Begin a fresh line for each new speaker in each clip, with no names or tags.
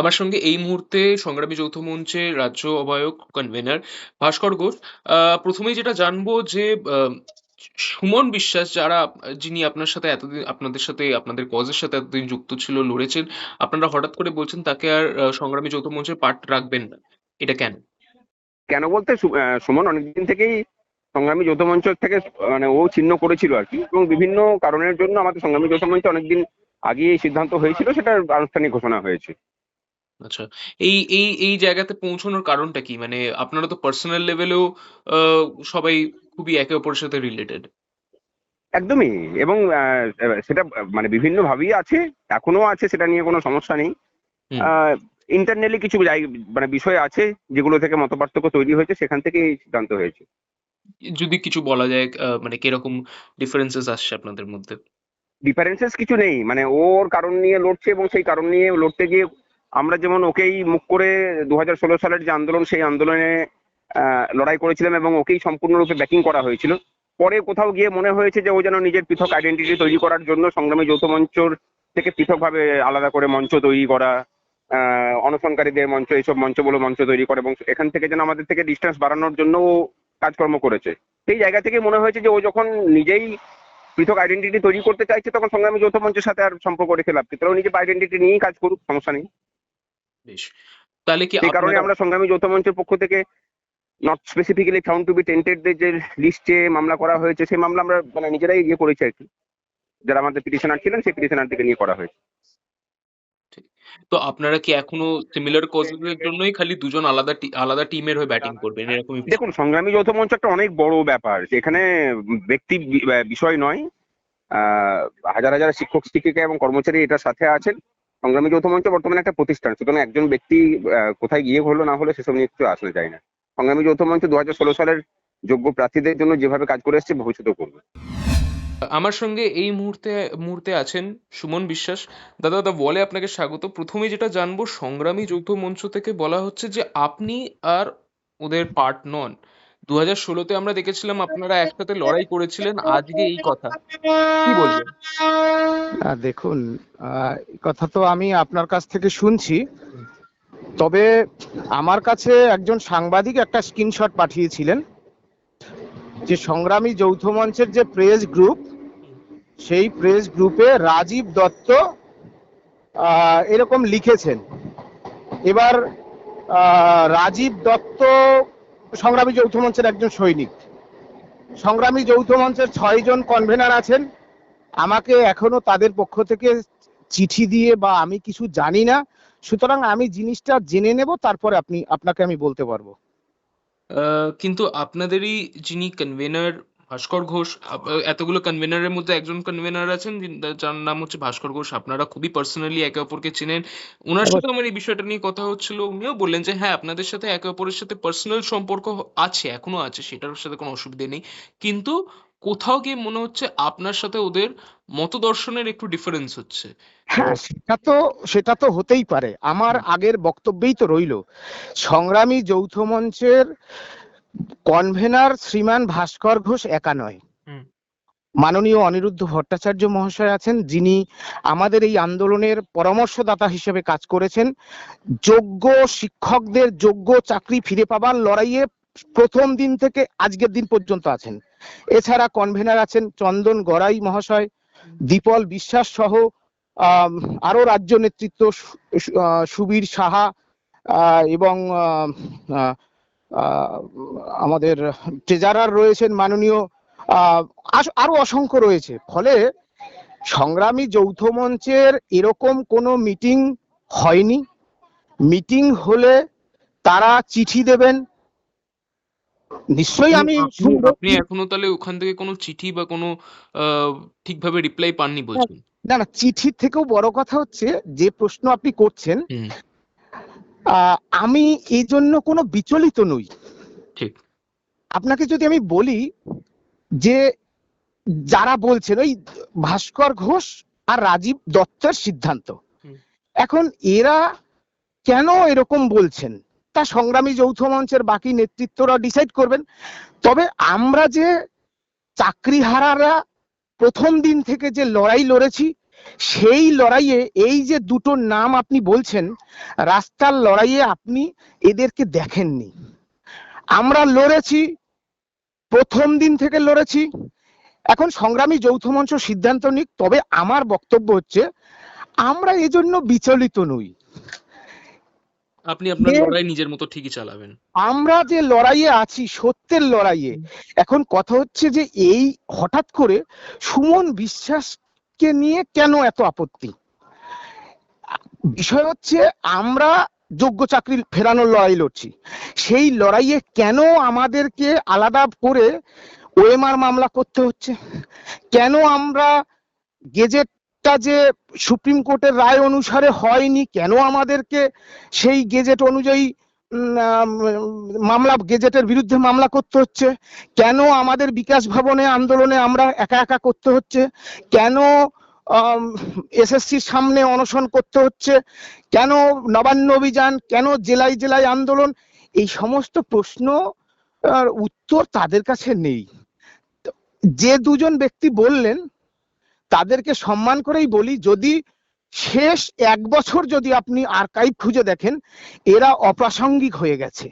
আমার সঙ্গে এই মুহূর্তে সংগ্রামী যৌথ মঞ্চের রাজ্য আহ্বায়ক কনভেনার ভাস্কর ঘোষ। প্রথমেই যেটা জানব যে সুমন বিশ্বাস যারা, যিনি আপনার সাথে এতদিন, আপনাদের সাথে, আপনাদের কজের সাথে এতদিন যুক্ত ছিল, লড়েছেন, আপনারা হঠাৎ করে বলছেন তাকে আর সংগ্রামী যৌথ মঞ্চের পার্ট রাখবেন না। এটা কেন?
কেন বলতে সুমন অনেকদিন থেকেই সংগ্রামী যৌথ মঞ্চ থেকে মানে ও চিহ্ন করেছিল আর কি। এবং বিভিন্ন কারণের জন্য আমাদের সংগ্রামী যৌথ মঞ্চ অনেকদিন আগে সিদ্ধান্ত হয়েছিল সেটা আনুষ্ঠানিক ঘোষণা হয়েছে।
আচ্ছা এই এই এই জায়গাতে পৌঁছানোর কারণটা কি? মানে আপনারা তো পার্সোনাল লেভেলেও সবাই খুবই একে অপরের সাথে রিলেটেড
একদমই এবং সেটা মানে বিভিন্ন ভাবেই আছে এখনও আছে সেটা নিয়ে কোনো সমস্যা নেই।
হুম।
ইন্টারনালি কিছু মানে বিষয় আছে যেগুলো থেকে মতপার্থক্য তৈরি হয়েছে সেখান থেকে এই সিদ্ধান্ত হয়েছে।
যদি কিছু বলা যায় মানে কীরকম ডিফারেন্সেস আসছে আপনাদের মধ্যে?
ডিফারেন্সেস কিছু নেই মানে ওর কারণ নিয়ে লড়ছে এবং সেই কারণ নিয়ে লড়তে গিয়ে আমরা যেমন ওকেই মুখ করে দু হাজার ষোলো সালের যে আন্দোলন, সেই আন্দোলনে লড়াই করেছিলাম এবং ওকেই সম্পূর্ণরূপে ব্যাকিং করা হয়েছিল। পরে কোথাও গিয়ে মনে হয়েছে যে ও যেন নিজের পৃথক আইডেন্টিটি তৈরি করার জন্য সংগ্রামী যৌথ মঞ্চর থেকে পৃথকভাবে আলাদা করে মঞ্চ তৈরি করা অনশনকারীদের মঞ্চ, এইসব মঞ্চ বলে মঞ্চ তৈরি করে এবং এখান থেকে যেন আমাদের থেকে ডিস্টেন্স বাড়ানোর জন্য ও কাজকর্ম করেছে। সেই জায়গা থেকে মনে হয়েছে যে ও যখন নিজেই পৃথক আইডেন্টিটি তৈরি করতে চাইছে, তখন সংগ্রামী যৌথ মঞ্চের সাথে আর সম্পর্ক রেখে লাভ কি? তাহলে নিজের আইডেন্টিটি নিয়েই কাজ করুক, সমস্যা নেই।
বেশ। তাহলে কি
সেই কারণে আমরা সংগ্রামী যৌথ মঞ্চের পক্ষ থেকে not specifically found to be tainted যে লিস্টে মামলা করা হয়েছে সেই মামলা আমরা মানে নিজেরাই ইয়ে করেছি আর কি। যারা আমাদের পিটিশনার ছিলেন সেই পিটিশনার থেকে নিয়ে করা হয়েছে।
তো আপনারা কি এখনও সিমিলার কজের জন্যই খালি দুজন আলাদা আলাদা টিমের হয়ে ব্যাটিং করবেন? এরকমই
দেখুন সংগ্রামী যৌথ মঞ্চ একটা অনেক বড় ব্যাপার। এখানে ব্যক্তি বিষয় নয়। আহ, হাজার হাজার শিক্ষক শিক্ষিকা এবং কর্মচারী এটার সাথে আছেন। সংগ্রামী যৌথ মঞ্চ বর্তমানে একটা প্রতিষ্ঠান। সুতরাং একজন ব্যক্তি কোথায় গিয়ে হলো না হলো সেসব নিয়ে কিছু আসলে যায় না। সংগ্রামী যৌথ মঞ্চ দু সালের যোগ্য প্রার্থীদের জন্য যেভাবে কাজ করে এসছে, ভবিষ্যতেও করবে।
আমার সঙ্গে এই মুহূর্তে মুহূর্তে আছেন সুমন বিশ্বাস। দাদা দাদা বলে আপনাকে স্বাগত। প্রথমে যেটা জানব, সংগ্রামী যৌথ মঞ্চ থেকে বলা হচ্ছে যে আপনি আর ওদের পার্ট নন। দু হাজার ষোলোতে আমরা দেখেছিলাম আপনারা একসাথে লড়াই করেছিলেন, আজকে এই কথা। কি বলবেন?
দেখুন কথা তো আমি আপনার কাছ থেকে শুনছি। তবে আমার কাছে একজন সাংবাদিক একটা স্ক্রিনশট পাঠিয়েছিলেন, যে সংগ্রামী যৌথ মঞ্চের যে প্রেস গ্রুপ সেই প্রেস গ্রুপে রাজীব দত্ত এরকম লিখেছেন। এবার রাজীব দত্ত সংগ্রামী যৌথ মঞ্চের একজন সৈনিক। সংগ্রামী যৌথ মঞ্চের ছয়জন কনভেনার আছেন। আমাকে এখনও তাদের পক্ষ থেকে চিঠি দিয়ে বা আমি কিছু জানি না। সুতরাং আমি জিনিসটা জেনে নেব, তারপরে আপনি, আপনাকে আমি বলতে পারব।
কিন্তু আপনাদেরই যিনি কনভেনার ভাস্কর ঘোষ এতগুলো কনভেনারের মধ্যে একজন কনভেনার আছেন যিনি- যার নাম হচ্ছে ভাস্কর ঘোষ। আপনারা খুবই পার্সোনালি একে অপরকে চেনেন। ওনার সাথে আমার এই বিষয়টা নিয়ে কথা হচ্ছিল। উনিও বললেন যে হ্যাঁ আপনাদের সাথে একে অপরের সাথে পার্সোনাল সম্পর্ক আছে এখনও আছে সেটার সাথে কোনো অসুবিধা নেই। কিন্তু কোথাও গিয়ে মনে হচ্ছে আপনার সাথে ওদের মতদর্শনের একটু ডিফারেন্স হচ্ছে।
হ্যাঁ সেটা তো সেটা তো হতেই পারে। আমার আগের বক্তব্যেই তো রইল। সংগ্রামী যৌথ মঞ্চের কনভেনার শ্রীমান ভাস্কর ঘোষ একা নয়। মাননীয় অনিরুদ্ধ ভট্টাচার্য মহাশয় আছেন যিনি আমাদের এই আন্দোলনের পরামর্শদাতা হিসেবে কাজ করেছেন। যোগ্য শিক্ষকদের যোগ্য চাকরি ফিরে পাবার লড়াইয়ে প্রথম দিন থেকে আজকের দিন পর্যন্ত আছেন। এছাড়া কনভেনার আছেন চন্দন গড়াই মহাশয় দীপল বিশ্বাস সহ আরও রাজ্য নেতৃত্ব সুবীর সাহা আহ, এবং আমাদের ট্রেজারার রয়েছেন মাননীয় আহ, আরও অসংখ্য রয়েছে। ফলে সংগ্রামী যৌথ মঞ্চের এরকম কোনো মিটিং হয়নি। মিটিং হলে তারা চিঠি দেবেন। নিশ্চয়ই আমি
আপনি এখনও তাহলে ওখান থেকে কোনো চিঠি বা কোনো ঠিকভাবে রিপ্লাই পাননি বলছেন?
না না চিঠির থেকেও বড় কথা হচ্ছে যে প্রশ্ন আপনি করছেন আমি এই জন্য কোনো বিচলিত নই।
ঠিক।
আপনাকে যদি আমি বলি যে যারা বলছেন ওই ভাস্কর ঘোষ আর রাজীব দত্তের সিদ্ধান্ত এখন এরা কেন এরকম বলছেন? তা সংগ্রামী যৌথ মঞ্চের বাকি নেতৃত্বরা ডিসাইড করবেন। তবে আমরা যে চাকরিহারারা প্রথম দিন থেকে যে লড়াই লড়েছি সেই লড়াইয়ে এই যে দুটো নাম আপনি বলছেন রাস্তার লড়াইয়ে আপনি এদেরকে দেখেননি। আমরা লড়েছি প্রথম দিন থেকে লড়েছি। এখন সংগ্রামী যৌথ মঞ্চ সিদ্ধান্ত নিক তবে আমার বক্তব্য হচ্ছে আমরা এজন্য বিচলিত নই।
আপনি আপনার লড়াই নিজের মতো ঠিকই চালাবেন।
আমরা যে লড়াইয়ে আছি সত্যের লড়াইয়ে এখন কথা হচ্ছে যে এই হঠাৎ করে সুমন বিশ্বাসকে নিয়ে কেন এত আপত্তি? বিষয় হচ্ছে আমরা যোগ্য চাকরি ফেরানোর লড়াই লড়ছি। সেই লড়াইয়ে কেন আমাদেরকে আলাদা করে ওএমআর মামলা করতে হচ্ছে? কেন আমরা গেজেটটা যে সুপ্রিম কোর্টের রায় অনুসারে হয়নি, কেন আমাদেরকে সেই গেজেট অনুযায়ী মামলা, গেজেটের বিরুদ্ধে মামলা করতে হচ্ছে। কেন আমাদের বিকাশ ভবনে আন্দোলনে আমরা একা একা করতে হচ্ছে? কেন এসএসসির সামনে অনশন করতে হচ্ছে? কেন নবান্ন অভিযান? কেন জেলায় জেলায় আন্দোলন? এই সমস্ত প্রশ্ন উত্তর তাদের কাছে নেই। যে দুজন ব্যক্তি বললেন, তাদেরকে সম্মান করেই বলি, যদি শেষ এক বছর যদি আপনি আর্কাইভ খুঁজে দেখেন, এরা অপ্রাসঙ্গিক হয়ে গেছে।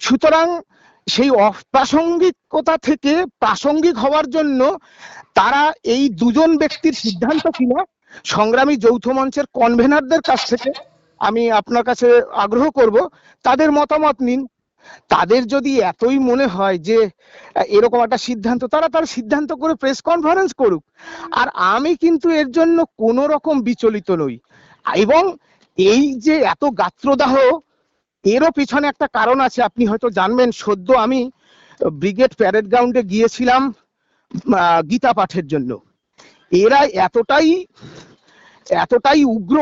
সুতরাং সেই অপ্রাসঙ্গিকতা থেকে প্রাসঙ্গিক হওয়ার জন্য তারা এই দুজন ব্যক্তির সিদ্ধান্ত কিনা সংগ্রামী যৌথ মঞ্চের কনভেনারদের কাছ থেকে। আমি আপনার কাছে আগ্রহ করব, তাদের মতামত নিন। তাদের যদি এতই মনে হয় যে এরকম একটা সিদ্ধান্ত, তারা তার সিদ্ধান্ত করে প্রেস কনফারেন্স করুক। আর আমি কিন্তু এর জন্য কোনো রকম বিচলিত নই। এবং এই যে এত গাত্রদাহ, এরও পিছনে একটা কারণ আছে। আপনি হয়তো জানবেন, সদ্য আমি ব্রিগেড প্যারেড গ্রাউন্ডে গিয়েছিলাম গীতা পাঠের জন্য। এরা এতটাই এতটাই উগ্র,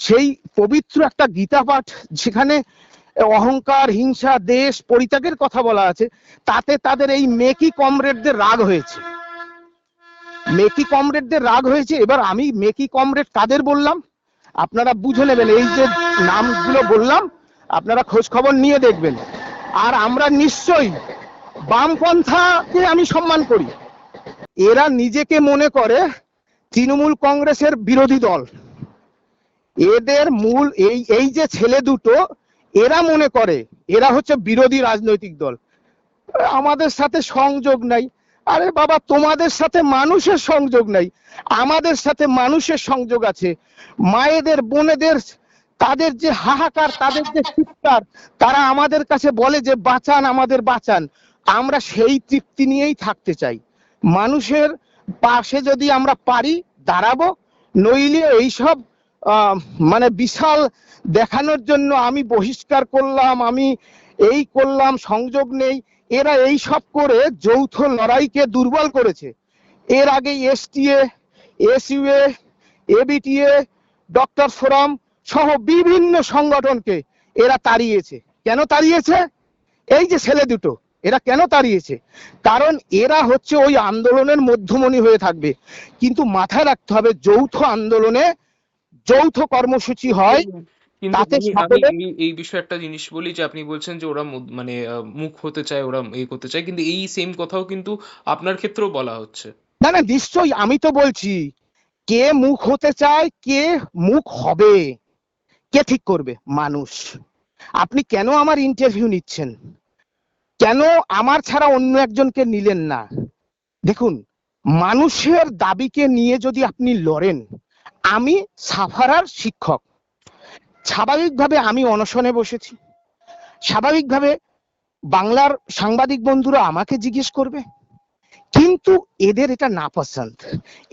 সেই পবিত্র একটা গীতা পাঠ, যেখানে অহংকার, হিংসা, দেশ, পরিত্যাগের কথা বলা আছে। তাতে তাদের এই মেকি কমরেডদের রাগ হয়েছে। মেকি কমরেডদের রাগ হয়েছে, এবার আমি মেকি কমরেড কাদের বললাম? আপনারা বুঝে নেবেন, এই যে নামগুলো বললাম, আপনারা খোঁজ খবর নিয়ে দেখবেন। আর আমরা নিশ্চয়ই বামপন্থাকে আমি সম্মান করি। এরা নিজেকে মনে করে তৃণমূল কংগ্রেসের বিরোধী দল। এদের মূল, এই এই যে ছেলে দুটো এরা মনে করে, এরা হচ্ছে বিরোধী রাজনৈতিক দল। আমাদের সাথে সংযোগ নাই। আরে বাবা, তোমাদের সাথে মানুষের সংযোগ নাই। আমাদের সাথে মানুষের সংযোগ আছে। মায়েদের, বোনেদের, তাদের যে হাহাকার, তাদের যে চিৎকার, তারা আমাদের কাছে বলে যে, বাঁচান আমাদের, বাঁচান। আমরা সেই তৃপ্তি নিয়েই থাকতে চাই। মানুষের পাশে যদি আমরা পারি, দাঁড়াবো, নইলে এইসব মানে বিশাল দেখানোর জন্য আমি বহিষ্কার করলাম, আমি এই করলাম, সংযোগ নেই। এরা এই সব করে যৌথ লড়াইকে দুর্বল করেছে। এর আগে STA SUA ABTA doctor forum সহ বিভিন্ন সংগঠনকে এরা তাড়িয়েছে। কেন তাড়িয়েছে? এই যে ছেলে দুটো, এরা কেন তাড়িয়েছে? কারণ এরা হচ্ছে ওই আন্দোলনের মধ্যমণি হয়ে থাকবে। কিন্তু মাথায় রাখতে হবে, যৌথ আন্দোলনে যৌথ কর্মসূচি হয় তাতে
আমি- আমি এই- এই বিষয়ে একটা জিনিস বলি যে আপনি বলছেন যে ওরা মানে মুখ হতে চায় ওরা এ করতে চায় কিন্তু এই সেম কথাও কিন্তু আপনার ক্ষেত্রেও বলা হচ্ছে।
না না নিশ্চয়ই আমি তো বলছি কে মুখ হতে চায় কে মুখ হবে কে ঠিক করবে? মানুষ। আপনি কেন আমার ইন্টারভিউ নিচ্ছেন? কেন আমার ছাড়া অন্য একজনকে নিলেন না? দেখুন মানুষের দাবিকে নিয়ে যদি আপনি লড়েন আমি সাফারার শিক্ষক। স্বাভাবিকভাবে আমি অনশনে বসেছি। স্বাভাবিকভাবে বাংলার সাংবাদিক বন্ধুরা আমাকে জিজ্ঞেস করবে, কিন্তু এদের এটা না পছন্দ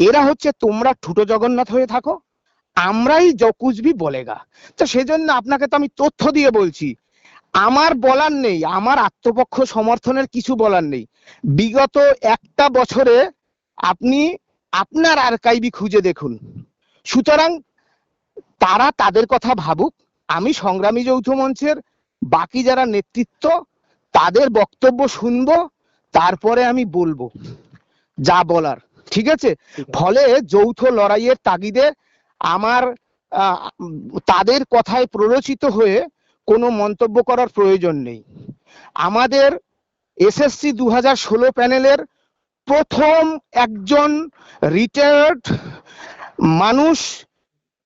এরা হচ্ছে তোমরা ঠুটো জগন্নাথ হয়ে থাকো, আমরাই যকুজবি বলেগা। তো সেজন্য আপনাকে তো আমি তথ্য দিয়ে বলছি, আমার বলার নেই, আমার আত্মপক্ষ সমর্থনের কিছু বলার নেই। বিগত একটা বছরে আপনি আপনার আর্কাইবি খুঁজে দেখুন। সুতরাং তারা তাদের কথা ভাবুক। আমি সংগ্রামী যৌথ মঞ্চের বাকি যারা নেতৃত্ব তাদের বক্তব্য শুনব তারপরে আমি বলব যা বলার। ঠিক আছে? ফলে যৌথ লড়াইয়ের তাগিদে আমার তাদের কথায় প্ররোচিত হয়ে কোনো মন্তব্য করার প্রয়োজন নেই। আমাদের এসএসসি দু হাজার ষোলো প্যানেলের প্রথম একজন রিটায়ার্ড মানুষ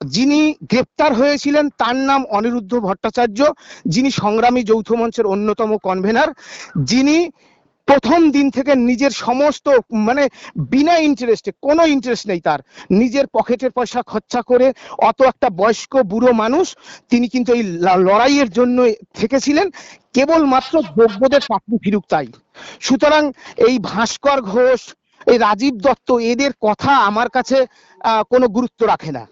যিনি গ্রেপ্তার হয়েছিলেন, তার নাম অনিরুদ্ধ ভট্টাচার্য, যিনি সংগ্রামী যৌথ মঞ্চের অন্যতম কনভেনার যিনি প্রথম দিন থেকে নিজের সমস্ত মানে বিনা ইন্টারেস্টে কোনো ইন্টারেস্ট নেই তার, নিজের পকেটের পয়সা খরচা করে অত একটা বয়স্ক বুড়ো মানুষ, তিনি কিন্তু এই লড়াইয়ের জন্য থেকেছিলেন, কেবলমাত্র যোগ্যদের চাকরি ফিরুক তাই। সুতরাং এই ভাস্কর ঘোষ এই রাজীব দত্ত এদের কথা আমার কাছে কোনো গুরুত্ব রাখে না।